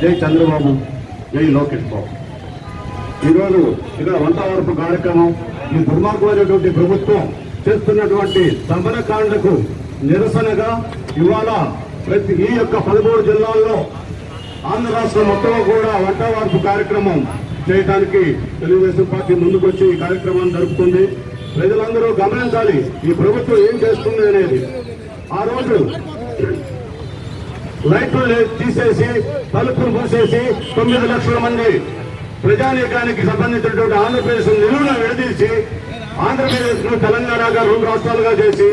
జై చంద్రబాబు జై లోకేష్ బాబు. ఈరోజు ఇక్కడ వంట వరపు కార్యక్రమం ఈ దుర్మార్గమైనటువంటి ప్రభుత్వం చేస్తున్నటువంటి సమరకాండకు నిరసనగా ఇవాళ ప్రతి ఈ యొక్క పదమూడు జిల్లాల్లో ఆంధ్ర రాష్ట్రం మొత్తం కూడా వంట వార్పు కార్యక్రమం చేయడానికి తెలుగుదేశం పార్టీ ముందుకొచ్చి ఈ కార్యక్రమాన్ని జరుపుతుంది ప్రజలందరూ గమనించాలి ఈ ప్రభుత్వం ఏం చేస్తుంది అనేది. ఆ రోజు లైట్లు తీసేసి తలుపులు మూసేసి తొమ్మిది లక్షల మంది ప్రజానీకానికి సంబంధించినటువంటి ఆంధ్రప్రదేశ్ నిలువున విడదీసి ఆంధ్రప్రదేశ్ను తెలంగాణగా రెండు రాష్ట్రాలుగా చేసి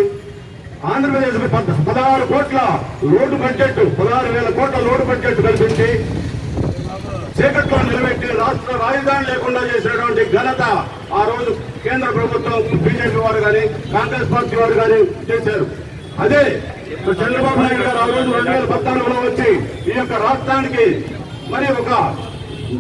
ఆంధ్రప్రదేశ్కు పదహారు కోట్ల లోటు బడ్జెట్ పదహారు వేల కోట్ల లోటు బడ్జెట్ కల్పించి చీకట్లో నిలబెట్టి రాష్ట్ర రాజధాని లేకుండా చేసినటువంటి ఘనత ఆ రోజు కేంద్ర ప్రభుత్వం బీజేపీ వారు కానీ కాంగ్రెస్ పార్టీ వారు కానీ చేశారు. అదే చంద్రబాబు నాయుడు గారు ఆ రోజు రెండు వేల పద్నాలుగులో వచ్చి ఈ యొక్క రాష్ట్రానికి మరి ఒక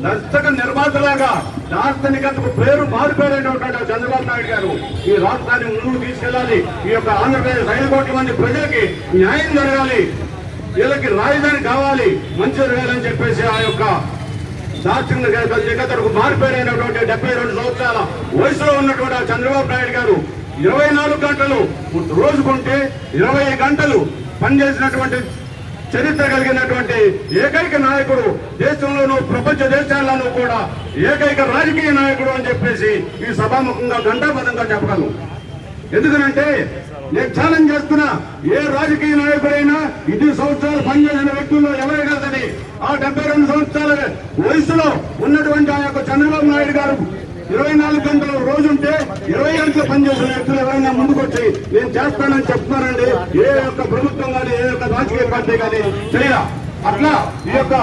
దర్శక నిర్మాతలాగా దార్శనికతకు పేరు మారిపోయినటువంటి చంద్రబాబు నాయుడు గారు ఈ రాష్ట్రాన్ని ముందుకు తీసుకెళ్ళాలి ఈ యొక్క ఆంధ్రప్రదేశ్ ఐదు కోట్ల మంది ప్రజలకి న్యాయం జరగాలి. వీళ్ళకి రాజధాని కావాలి. మంచి జరగాలని చెప్పేసి ఆ యొక్క దార్శనిక జగతకు మారిపోయినటువంటి డెబ్బై రెండు సంవత్సరాల వయసులో ఉన్నటువంటి చంద్రబాబు నాయుడు గారు ఇరవై నాలుగు గంటలు రోజుకుంటే ఇరవై గంటలు పనిచేసినటువంటి చరిత్ర కలిగినటువంటి ఏకైక నాయకుడు దేశంలోనూ ప్రపంచ దేశాల్లోనూ కూడా ఏకైక రాజకీయ నాయకుడు అని చెప్పేసి ఈ సభాముఖంగా గంటాపదంగా చెప్పగలను. ఎందుకనంటే నేను ఛాలెంజ్ చేస్తున్నా ఏ రాజకీయ నాయకుడైనా ఇది సంవత్సరాలు పనిచేసిన వ్యక్తుల్లో ఎవరైనా సరే ఆ డెబ్బై రెండు సంవత్సరాల వయసులో ఉన్నటువంటి ఆ యొక్క చంద్రబాబు నాయుడు గారు ఇరవై నాలుగు గంటలు రోజుంటే ఇరవై గంటలు పనిచేసిన వ్యక్తులు ఎవరైనా ముందుకొచ్చి నేను చేస్తానని చెప్తున్నానండి ఏ యొక్క ప్రభుత్వం కానీ ఏ యొక్క రాజకీయ పార్టీ కానీ చేయరా? అట్లా ఈ యొక్క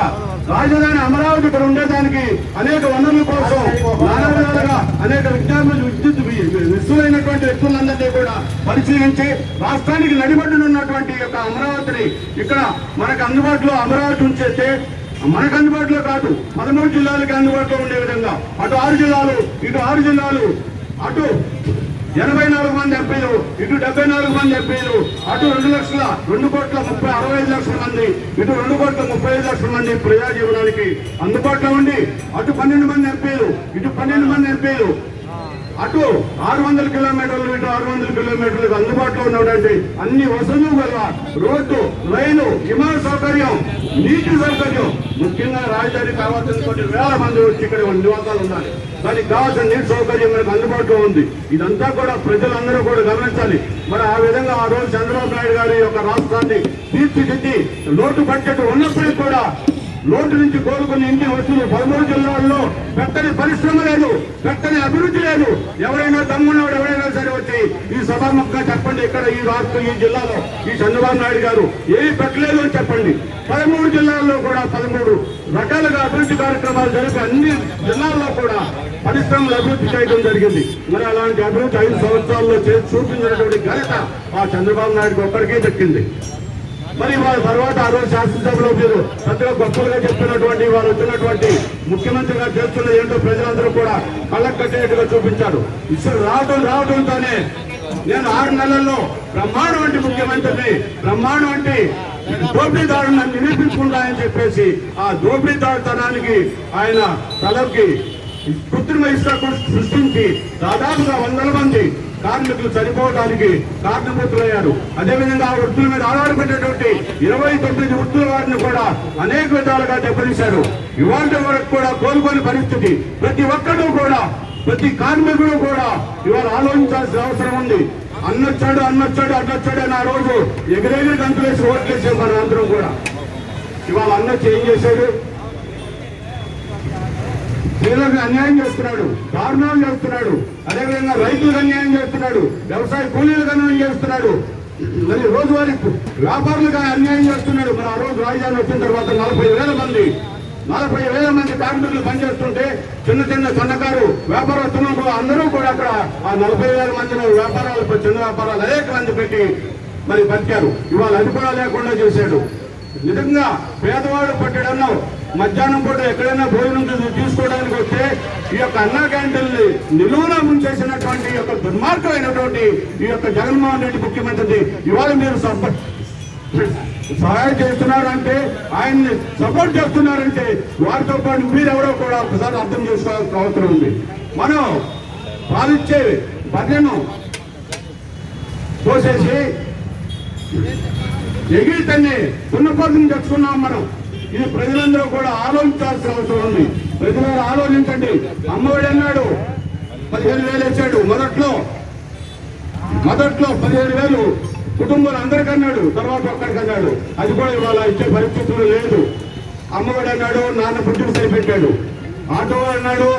రాజధాని అమరావతి ఇక్కడ ఉండేదానికి అనేక వనరుల కోసం నానా విధాలుగా అనేక విజ్ఞానులు విద్యుత్ విశ్వమైనటువంటి వ్యక్తులందరినీ కూడా పరిశీలించి రాష్ట్రానికి నడిబడ్డునున్నటువంటి యొక్క అమరావతిని ఇక్కడ మనకు అందుబాటులో అమరావతి ఉంచేస్తే మనకు అందుబాటులో కాదు. పదమూడు జిల్లాలకి అందుబాటులో ఉండే విధంగా. అటు ఆరు జిల్లాలు ఇటు ఆరు జిల్లాలు అటు ఎనభై నాలుగు మంది ఎంపీలు ఇటు డెబ్బై నాలుగు మంది ఎంపీలు అటు రెండు లక్షల రెండు కోట్ల ముప్పై అరవై ఐదు లక్షల మంది ఇటు రెండు కోట్ల ముప్పై ఐదు లక్షల మంది ప్రజా జీవనానికి అందుబాటులో ఉండి అటు పన్నెండు మంది ఎంపీలు ఇటు పన్నెండు మంది ఎంపీలు అటు ఆరు వందల కిలోమీటర్లు ఇటు ఆరు వందల కిలోమీటర్లకు అందుబాటులో ఉన్నటువంటి అన్ని వసతులు గల రోడ్డు రైలు విమాన సౌకర్యం నీటి సౌకర్యం ముఖ్యంగా రాజధాని కావాల్సిన కొన్ని వేల మంది వచ్చి ఇక్కడ నివాసాలు ఉండాలి. దానికి కావాల్సిన నీటి సౌకర్యం మనకు అందుబాటులో ఉంది. ఇదంతా కూడా ప్రజలందరూ కూడా గమనించాలి. మరి ఆ విధంగా ఆ రోజు చంద్రబాబు నాయుడు గారి యొక్క రాష్ట్రాన్ని తీర్చిదిద్ది లోటు బడ్జెట్ ఉన్నప్పటికీ కూడా లోటు నుంచి కోరుకుని ఇంటి వస్తువులు పదమూడు జిల్లాల్లో పెట్టని పరిశ్రమ లేదు పెట్టని అభివృద్ధి లేదు. ఎవరైనా దమ్మున్నవాడు ఎవరైనా సరే వచ్చి ఈ సభాముఖంగా చెప్పండి. ఇక్కడ ఈ రాష్ట్రం ఈ జిల్లాలో ఈ చంద్రబాబు నాయుడు గారు ఏమి పెట్టలేదు అని చెప్పండి. పదమూడు జిల్లాల్లో కూడా పదమూడు రకాలుగా అభివృద్ధి కార్యక్రమాలు జరిపి అన్ని జిల్లాల్లో కూడా పరిశ్రమలు అభివృద్ధి చేయడం జరిగింది. మరి అలాంటి అభివృద్ధి ఐదు సంవత్సరాల్లో చేసి చూపించినటువంటి ఘనత ఆ చంద్రబాబు నాయుడు ఒక్కరికే దక్కింది. మరి వారి తర్వాత ఆ రోజు శాసనసభలో మీరు పెద్దగా గొప్పలుగా చెప్తున్నటువంటి వారు వచ్చినటువంటి ముఖ్యమంత్రిగా చేస్తున్నది ఏంటో ప్రజలందరూ కూడా కళ్ళకు కట్టేట్టుగా చూపించారు. ఇసులు రావడం రావడంతోనే నేను ఆరు నెలల్లో బ్రహ్మాండం వంటి ముఖ్యమంత్రిని బ్రహ్మాండం వంటి దోపిడీదారుని నిరూపించుకుంటా నిరూపించుకుంటాయని చెప్పేసి ఆ దోపిడీదారుతనానికి ఆయన తలకి కృత్రిమ ఇసుక సృష్టించి దాదాపుగా వందల మంది కార్మికులు చనిపోవడానికి కారణభూతులయ్యారు. అదేవిధంగా ఆ వృత్తుల మీద ఆధారపడినటువంటి ఇరవై తొమ్మిది వృత్తుల వారిని కూడా అనేక విధాలుగా దెబ్బతీశారు. ఇవాళ వరకు కూడా కోలుకోని పరిస్థితి. ప్రతి ఒక్కరూ కూడా ప్రతి కార్మికుడు కూడా ఇవాళ ఆలోచించాల్సిన అవసరం ఉంది. అన్నొచ్చాడు అన్నొచ్చాడు అన్నొచ్చాడు అని ఆ రోజు ఎగిరెగిరి గంతులేసి ఓట్లేసాం మన అందరం కూడా. ఇవాళ అన్నొచ్చి ఏం చేశాడు. డీలర్లు అన్యాయం చేస్తున్నాడు దారుణాలు చేస్తున్నాడు అదేవిధంగా రైతులకు అన్యాయం చేస్తున్నాడు వ్యవసాయ కూలీలకు అన్యాయం చేస్తున్నాడు మరి రోజువారీ వ్యాపారులకు అన్యాయం చేస్తున్నాడు. మరి ఆ రోజు రాజధాని వచ్చిన తర్వాత నలభై వేల మంది నలభై వేల మంది కార్మికులు పనిచేస్తుంటే చిన్న చిన్న సన్నకారు వ్యాపారస్తులు అందరూ కూడా అక్కడ ఆ నలభై వేల మందిని వ్యాపారాలు చిన్న వ్యాపారాలు అనేక మంది పెట్టి మరి బతికారు. ఇవాళ అది కూడా లేకుండా చేశాడు. నిజంగా పేదవాడు పట్టడన్నావు మధ్యాహ్నం పూట ఎక్కడైనా భోజనం తీసుకోవడం ఈ యొక్క అన్నా క్యాంటీన్ని నిలువున ముంచేసినటువంటి ఈ యొక్క దుర్మార్గమైనటువంటి ఈ యొక్క జగన్మోహన్ రెడ్డి ముఖ్యమంత్రి ఇవాళ మీరు సబ్బ సహాయం చేస్తున్నారంటే ఆయన్ని సపోర్ట్ చేస్తున్నారంటే వారితో పాటు మీరెవరో కూడా ఒకసారి అర్థం చేసుకోవాల్సిన అవసరం ఉంది. మనం పాలిచ్చే బర్రెను పోసేసి ఎగిరితన్ని పున్నపర్వం తెచ్చుకున్నాం మనం. ఇది ప్రజలందరూ కూడా ఆలోచించాల్సిన అవసరం ఉంది. ప్రజలందరూ ఆలోచించండి. అమ్మఒడి అన్నాడు పదిహేను వేలు ఇచ్చాడు. మొదట్లో మొదట్లో పదిహేను వేలు కుటుంబాలు అందరికీ అన్నాడు. తర్వాత ఒక్కడికి అన్నాడు. అది కూడా ఇవాళ ఇచ్చే పరిస్థితులు లేదు. అమ్మఒడి అన్నాడు నాన్న పుట్టిన సరిపెట్టాడు. ఆటో అన్నాడు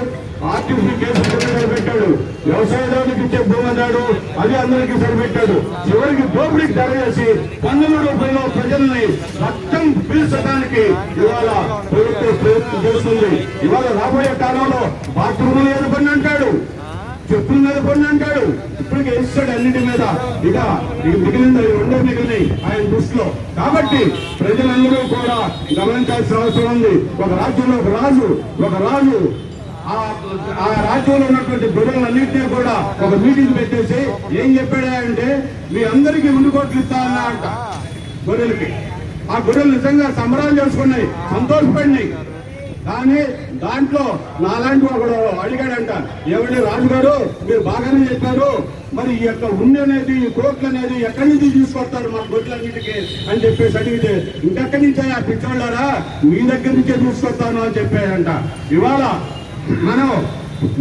ఆర్టీసీ కేసు సరిపెట్టాడు. వ్యవసాయదారులకు ఇచ్చే భూమి అన్నాడు. అది అందరికీ సరిపెట్టాడు. చివరికి దోపిడీకి ధర చేసి పన్నుల రూపంలో ప్రజల్ని రక్తం పీల్చడానికి ఇవాళ ప్రభుత్వం ప్రయత్నం చేస్తుంది. ఇవాళ రాబోయే కాలంలో బాత్రూములు లేదు అంటాడు. చెప్పులు నెలకొని అంటాడు. ఇప్పటికే ఇస్తాడు అన్నిటి మీద. ఇక ఇక మిగిలింది రెండే మిగిలినాయి ఆయన దృష్టిలో. కాబట్టి ప్రజలందరూ కూడా గమనించాల్సిన అవసరం ఉంది. ఒక రాజ్యంలో ఒక రాజు ఒక రాజు ఆ రాజ్యంలో ఉన్నటువంటి బిడ్డలన్నింటినీ కూడా ఒక మీటింగ్ పెట్టేసి ఏం చెప్పాడా అంటే మీ అందరికీ ఉండుకోట్లు ఇస్తా అన్నా అంట గొర్రెలకి. ఆ గొర్రెలు నిజంగా సంబరాలు చేసుకున్నాయి సంతోషపడినాయి. కానీ దాంట్లో నాలాంటి ఒకడు అడిగాడంట ఏమంటే రాజుగారు మీరు బాగానే చెప్పారు. మరి ఈ యొక్క ఉన్ని అనేది ఈ కోట్లు అనేది ఎక్కడి నుంచి తీసుకొస్తారు మా గొడ్లన్నిటికీ అని చెప్పేసి అడిగితే ఇంకెక్కడి నుంచే ఆ పిచ్చోళ్ళారా? మీ దగ్గర నుంచే తీసుకొస్తాను అని చెప్పాడంట. ఇవాళ మనం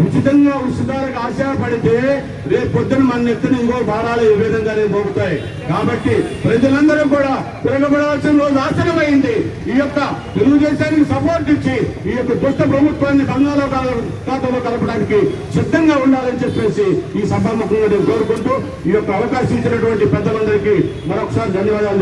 ఉచితంగా ఉచితాలకు ఆశపడితే రేపు పొద్దున మన నెత్తిన ఇంకో భారాలు ఈ విధంగానే మోగుతాయి. కాబట్టి ప్రజలందరూ కూడా తిరగబడాల్సిన రోజు ఆసనమైంది ఈ యొక్క తెలుగుదేశానికి సపోర్ట్ ఇచ్చి ఈ యొక్క దుష్ట ప్రభుత్వాన్ని బంగాళా ఖాతాలో కలపడానికి సిద్ధంగా ఉండాలని చెప్పేసి ఈ సభాముఖంగా నేను కోరుకుంటూ ఈ యొక్క అవకాశం ఇచ్చినటువంటి పెద్దలందరికీ మరొకసారి ధన్యవాదాలు